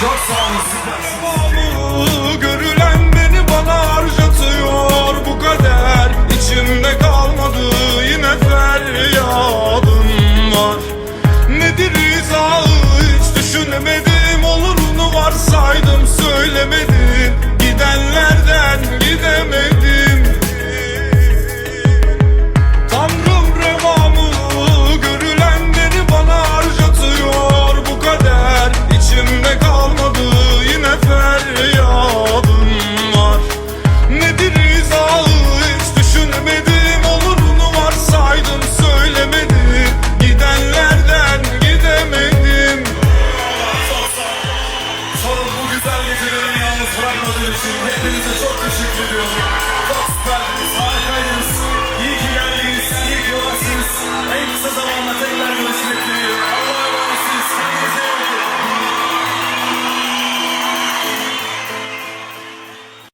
Çok sağ. Görülen beni bana harcatıyor. Bu kader içimde kalmadı. Yine feryadım var. Nedir izahı hiç düşünemedim. Olurunu varsaydım söyleme için hepinize çok teşekkür ediyorum.